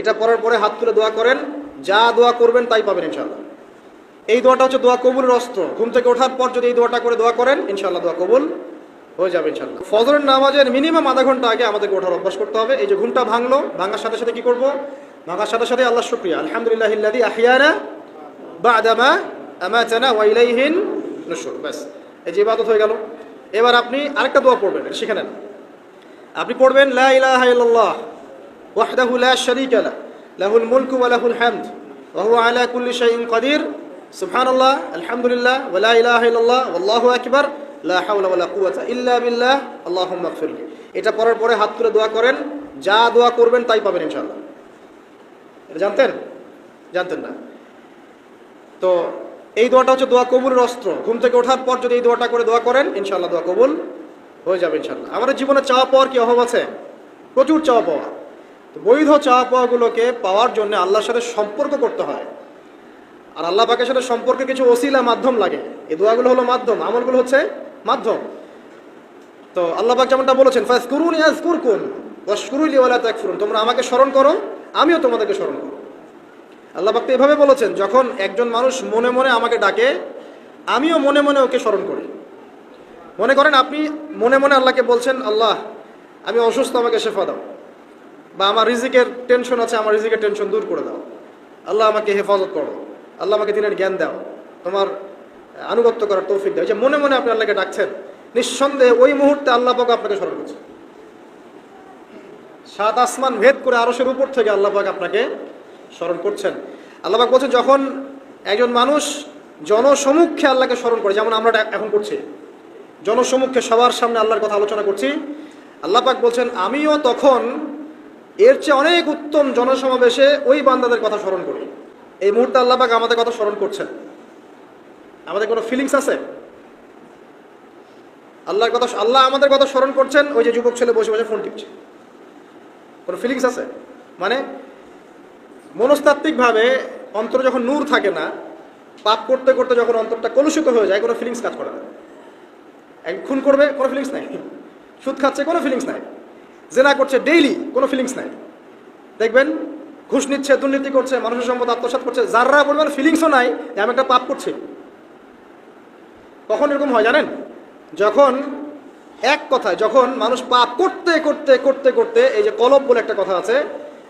এটা পড়ার পরে হাত তুলে দোয়া করেন, যা দোয়া করবেন তাই পাবেন ইনশাল্লাহ এই দোয়াটা হচ্ছে দোয়া কবুলের অস্ত্র। ঘুম থেকে ওঠার পর যদি এই দোয়াটা করে দোয়া করেন ইনশাল্লাহ দোয়া কবুল হয়ে যাবে ইনশাল্লাহ ফজরের নামাজের মিনিমাম আধা ঘণ্টা আগে আমাদেরকে ওঠার অভ্যাস করতে হবে। এই যে ঘুমটা ভাঙলো, ভাঙার সাথে সাথে কি করব? ভাঙার সাথে সাথে আল্লাহ শুক্রিয়া। আলহামদুলিল্লাহ ইল্লাদি আহিয়ানা বাদামা আমাতানা ওয়া ইলাইহিন নুশুর ব্যাস, এই যে ইবাদত হয়ে গেল। এবার আপনি আরেকটা দোয়া পড়বেন, এটা শিখে নেন। আপনি পড়বেন, লা ইলাহা ইল্লাল্লাহ। ওয়াহদাহু লা শারীকা লা, লাহুল মুলকু ওয়া লাহুল হামদ, ওয়া হুয়া আলা কুল্লি শাইইন কাদির। সুবহানাল্লাহ, আলহামদুলিল্লাহ, ওয়া লা ইলাহা ইল্লাল্লাহ, ওয়াল্লাহু আকবার, লা হাওলা ওয়া লা কুওয়াতা ইল্লা বিল্লাহ, আল্লাহুম্মা ইগফিরলি এটা পড়ার পরে হাত তুলে দোয়া করেন, যা দোয়া করবেন তাই পাবেন ইনশাআল্লাহ। এটা জানতেন? জানতেন না। তো এই দোয়াটা হচ্ছে দোয়া কবুলের অস্ত্র। ঘুম থেকে ওঠার পর যদি এই দোয়াটা করে দোয়া করেন, ইনশাআল্লাহ দোয়া কবুল হয়ে যাবে ইনশাআল্লাহ। আমাদের জীবনে চাওয়া পাওয়ার কি অভাব আছে? প্রচুর চাওয়া পাওয়া। বৈধ চাওয়া পাওয়াগুলোকে পাওয়ার জন্য আল্লাহর সাথে সম্পর্ক করতে হয়। আর আল্লাহ পাকের সাথে সম্পর্কে কিছু ওসিলা মাধ্যম লাগে। এই দোয়াগুলো হলো মাধ্যম, আমলগুলো হচ্ছে মাধ্যম। তো আল্লাহ পাক যেমনটা বলেছেন ফাস করুন ইয়াজ কুরকুন ওয়াশকুরুলি ওয়ালা তাকফুরুন। তোমরা আমাকে স্মরণ করো, আমিও তোমাদেরকে স্মরণ করো। আল্লাহ পাক তো এভাবে বলেছেন, যখন একজন মানুষ মনে মনে আমাকে ডাকে, আমিও মনে মনে ওকে স্মরণ করি। মনে করেন আপনি মনে মনে আল্লাহকে বলছেন, আল্লাহ, আমি অসুস্থ, আমাকে শেফা দাও। বা আমার রিজিকের টেনশন আছে, আমার রিজিকের টেনশন দূর করে দাও। আল্লাহ আমাকে হেফাজত করো। আল্লাহ আমাকে দিনের জ্ঞান দাও। তোমার আনুগত্য করার তৌফিক দাও। যে মনে মনে আপনি আল্লাহকে ডাকছেন, নিঃসন্দেহে ওই মুহূর্তে আল্লাহ পাক আপনাকে স্মরণ করছে। সাত আসমান ভেদ করে আরশের উপর থেকে আল্লাহ পাক আপনাকে স্মরণ করছেন। আল্লাহ পাক বলছেন যখন একজন মানুষ জনসমুখে আল্লাহকে স্মরণ করে, যেমন আমরা এখন করছি, জনসমুখে সবার সামনে আল্লাহর কথা আলোচনা করছি, আল্লাহ পাক বলছেন, আমিও তখন এর চেয়ে অনেক উত্তম জনসমাবেশে ওই বান্দাদের কথা স্মরণ করি। এই মুহূর্তে আল্লাহ পাক আমাদের কথা স্মরণ করছেন। আমাদের কোনো ফিলিংস আছে? আল্লাহর কথা আল্লাহ আমাদের কথা স্মরণ করছেন, ওই যে যুবক ছেলে বসে বসে ফোন টিপছে। কোনো ফিলিংস আছে? মানে মনস্তাত্ত্বিকভাবে অন্তর যখন নূর থাকে না, পাপ করতে করতে যখন অন্তরটা কলুষিত হয়ে যায়, কোনো ফিলিংস কাজ করে না। খুন করবে, কোনো ফিলিংস নাই। সুদ খাচ্ছে, কোনো ফিলিংস নাই। জেনা করছে ডেইলি কোনো ফিলিংস নাই। দেখবেন, ঘুষ নিচ্ছে, দুর্নীতি করছে, মানুষের সম্পদ আত্মসাৎ করছে, যাররা পরিমাণ ফিলিংসও নাই আমি একটা পাপ করছি। কখন এরকম হয় জানেন? যখন এক কথায়, যখন মানুষ পাপ করতে করতে করতে করতে, এই যে কলব বলে একটা কথা আছে,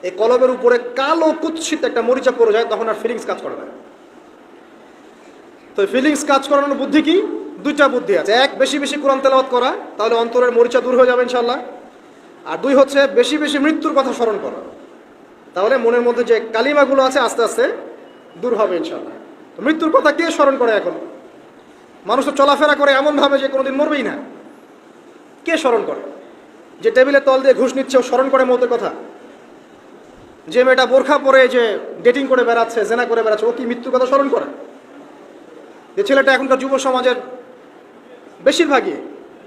এই কলবের উপরে কালো কুৎসিত একটা মরিচা পড়ে যায়, তখন আর ফিলিংস কাজ করে না। তো ফিলিংস কাজ করানোর বুদ্ধি কি? দুইটা বুদ্ধি আছে। এক, বেশি বেশি কোরআন তেলাওয়াত করা, তাহলে অন্তরের মরিচা দূর হয়ে যাবে ইনশাল্লাহ আর দুই হচ্ছে বেশি বেশি মৃত্যুর কথা স্মরণ করা। তাহলে মনের মধ্যে যে কালিমাগুলো আছে আস্তে আস্তে দূর হবে ইনশাল্লাহ তো মৃত্যুর কথা কে স্মরণ করে এখন? মানুষ তো চলাফেরা করে এমনভাবে যে কোনোদিন মরবেই না। কে স্মরণ করে? যে টেবিলের তল দিয়ে ঘুষ নিচ্ছে, ও স্মরণ করে মতের কথা? যে মেয়েটা বোরখা পরে যে ডেটিং করে বেড়াচ্ছে, জেনা করে বেড়াচ্ছে, ও কি মৃত্যুর কথা স্মরণ করে? যে ছেলেটা এখনকার যুব সমাজের বেশিরভাগই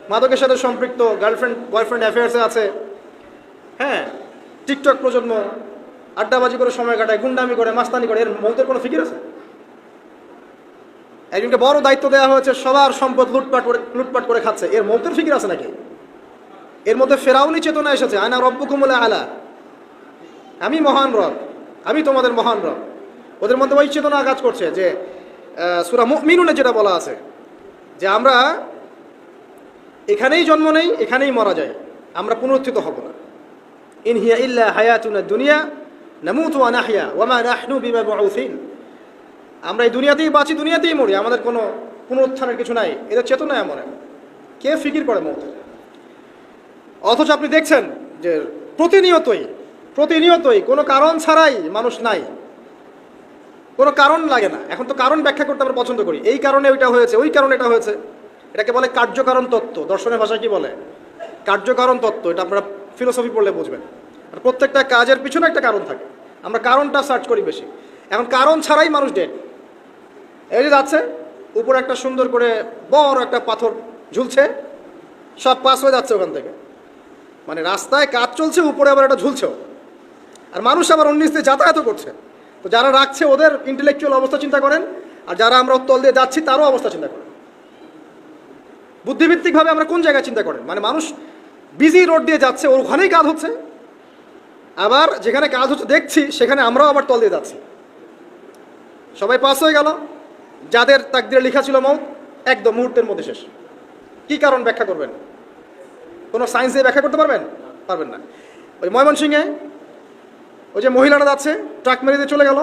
মাদকের সাথে সম্পৃক্ত গার্লফ্রেন্ড বয়ফ্রেন্ড অ্যাফেয়ার্সে আছে হ্যাঁ টিকটক প্রজন্ম, আড্ডাবাজি করে সময় কাটায়, গুন্ডামি করে, মাস্তানি করে, এর মৌতের কোনো ফিকির আছে? একজনকে বড় দায়িত্ব দেওয়া হয়েছে, সবার সম্পদ লুটপাট করে লুটপাট করে খাচ্ছে, এর মৌতের ফিকির আছে নাকি? এর মধ্যে ফেরাউনি চেতনা এসেছে আয়না রব্বু কুমলে আলা। আমি মহান রব, আমি তোমাদের মহান রব। ওদের মধ্যে ওই চেতনা কাজ করছে যে সুরা মিনুনে যেটা বলা আছে, যে আমরা এখানেই জন্ম নেই, এখানেই মারা যায়, আমরা পুনরুত্থিত হব না। ইন হিয়া ইল্লা হায়াতুনা দুনিয়া নামুতু ওয়া নাহয়া ওয়া মা নাহনু বিমাবউসিন আমরা এই দুনিয়াতেই বাঁচি, দুনিয়াতেই মরি, আমাদের কোনো পুনরুত্থানের কিছু নাই, এদের চেতনা এমন কে ফিকির করে মৌতের? অথচ আপনি দেখছেন যে প্রতিনিয়তই প্রতিনিয়তই কোনো কারণ ছাড়াই মানুষ নাই। কোনো কারণ লাগে না। এখন তো কারণ ব্যাখ্যা করতে আমরা পছন্দ করি। এই কারণে ওইটা হয়েছে, ওই কারণে এটা হয়েছে। এটাকে বলে কার্যকারণ তত্ত্ব। দর্শনের ভাষায় কি বলে? কার্যকারণ তত্ত্ব। এটা আপনারা ফিলোসফি পড়লে বুঝবেন। আর প্রত্যেকটা কাজের পিছনে একটা কারণ থাকে। আমরা কারণটা সার্চ করি বেশি। এখন কারণ ছাড়াই মানুষ ডেড এই যে যাচ্ছে, উপরে একটা সুন্দর করে বড় একটা পাথর ঝুলছে, সব পাস হয়ে যাচ্ছে ওখান থেকে। মানে রাস্তায় কাজ চলছে, উপরে আবার একটা ঝুলছেও। আর মানুষ আবার অন্য দিয়ে যাতায়াতও করছে। তো যারা রাখছে ওদের ইন্টেলেকচুয়াল অবস্থা চিন্তা করেন, আর যারা আমরা তল দিয়ে যাচ্ছি তারও অবস্থা চিন্তা করেন। বুদ্ধিভিত্তিকভাবে আমরা কোন জায়গায় চিন্তা করেন? মানে মানুষ বিজি রোড দিয়ে যাচ্ছে ওর ওখানেই কাজ হচ্ছে। আবার যেখানে কাজ হচ্ছে, দেখছি, সেখানে আমরাও আবার তল দিয়ে যাচ্ছি। সবাই পাস হয়ে গেল। যাদের তাকদিরে লেখা ছিল মৌ একদম মুহূর্তের মধ্যে শেষ। কি কারণ ব্যাখ্যা করবেন? কোনো সায়েন্স দিয়ে ব্যাখ্যা করতে পারবেন? পারবেন না। ওই ময়মনসিংহে ওই যে মহিলাটা যাচ্ছে, ট্রাক মেরে দিয়ে চলে গেল।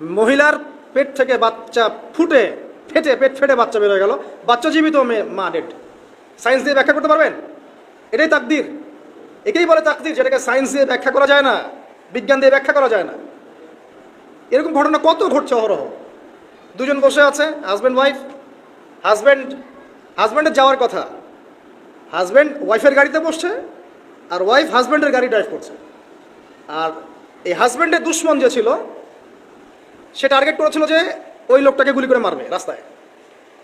মহিলার পেট থেকে বাচ্চা ফুটে, ফেটে, পেট ফেটে বাচ্চা বের হয়ে গেল। বাচ্চা জীবিত মেয়ে মা ডেড সায়েন্স দিয়ে ব্যাখ্যা করতে পারবেন? এটাই তাকদির। একেই বলে তাকদির, যেটাকে সায়েন্স দিয়ে ব্যাখ্যা করা যায় না, বিজ্ঞান দিয়ে ব্যাখ্যা করা যায় না। এরকম ঘটনা কত ঘটছে অহরহ? দুজন বসে আছে হাজব্যান্ড ওয়াইফ হাজব্যান্ড হাজব্যান্ডের যাওয়ার কথা। হাজব্যান্ড ওয়াইফের গাড়িতে বসছে, আর ওয়াইফ হাজব্যান্ডের গাড়ি ড্রাইভ করছে। আর এই হাজব্যান্ডের দুশ্মন যে ছিল, সে টার্গেট করেছিল যে ওই লোকটাকে গুলি করে মারবে রাস্তায়।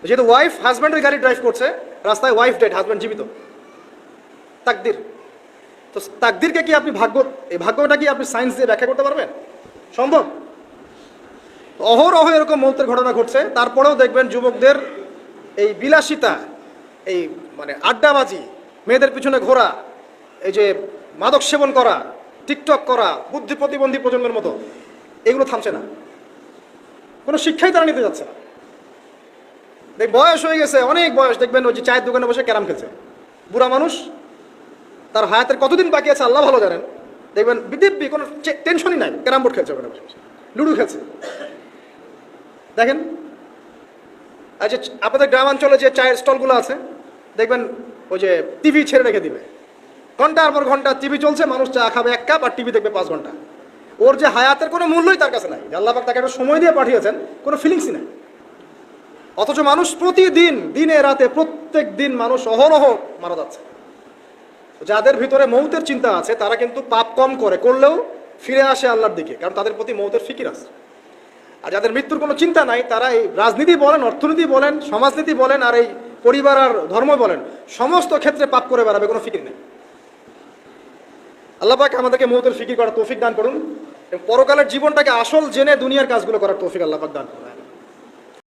যেহেতু ওয়াইফ হাজব্যান্ডের গাড়ি ড্রাইভ করছে, রাস্তায় ওয়াইফ ডেড হাজব্যান্ড জীবিত। তাকদির। তো তাকদিরকে কি আপনি ভাগ্য, এই ভাগ্যটা কি আপনি সায়েন্স দিয়ে ব্যাখ্যা করতে পারবেন? সম্ভব? অহরহ এরকম মৌতের ঘটনা ঘটছে, তারপরেও দেখবেন যুবকদের এই বিলাসিতা, এই মানে আড্ডাবাজি, মেয়েদের পিছনে ঘোরা, এই যে মাদক সেবন করা, টিকটক করা, বুদ্ধি প্রতিবন্ধী প্রজন্মের মতো, এগুলো থামছে না। কোনো শিক্ষাই তারা নিতে যাচ্ছে না। দেখ, বয়স হয়ে গেছে, অনেক বয়স, দেখবেন ওই যে চায়ের দোকানে বসে ক্যারাম খেলছে। বুড়া মানুষ তার হায়াতের কতদিন বাকি আছে আল্লাহ ভালো জানেন। দেখবেন বিদিব্যি কোনো টেনশনই নাই। ক্যারাম বোর্ড খেলছে ওখানে। লুডো খেলছে। দেখেন যে আপনাদের গ্রামাঞ্চলে যে চায়ের স্টলগুলো আছে, দেখবেন ওই যে টিভি ছেড়ে রেখে দিবে। ঘণ্টার পর ঘণ্টা টিভি চলছে, মানুষ চা খাবে, এক কাপ আর টিভি দেখবে পাঁচ ঘণ্টা। ওর যে হায়াতের কোনো মূল্যই তার কাছে নাই। আল্লাহ তাকে একটা সময় দিয়ে পাঠিয়েছেন, কোনো ফিলিংসই নাই। অথচ মানুষ প্রতিদিন, দিনে, রাতে প্রত্যেক দিন মানুষ অহরহ মারা যাচ্ছে। যাদের ভিতরে মৌতের চিন্তা আছে, তারা কিন্তু পাপ কম করে, করলেও ফিরে আসে আল্লাহর দিকে, কারণ তাদের প্রতি মৌতের ফিকির আছে। আর যাদের মৃত্যুর কোনো চিন্তা নাই, তারা এই রাজনীতি বলেন, অর্থনীতি বলেন, সমাজনীতি বলেন, আর এই পরিবার আর ধর্ম বলেন, সমস্ত ক্ষেত্রে পাপ করে বেড়াবে, কোনো ফিকির নেই। আল্লাহ পাক আমাদেরকে মৌতের ফিকির করার তৌফিক দান করুন, এবং পরকালের জীবনটাকে আসল জেনে দুনিয়ার কাজগুলো করার তৌফিক আল্লাহ পাক দান করুন।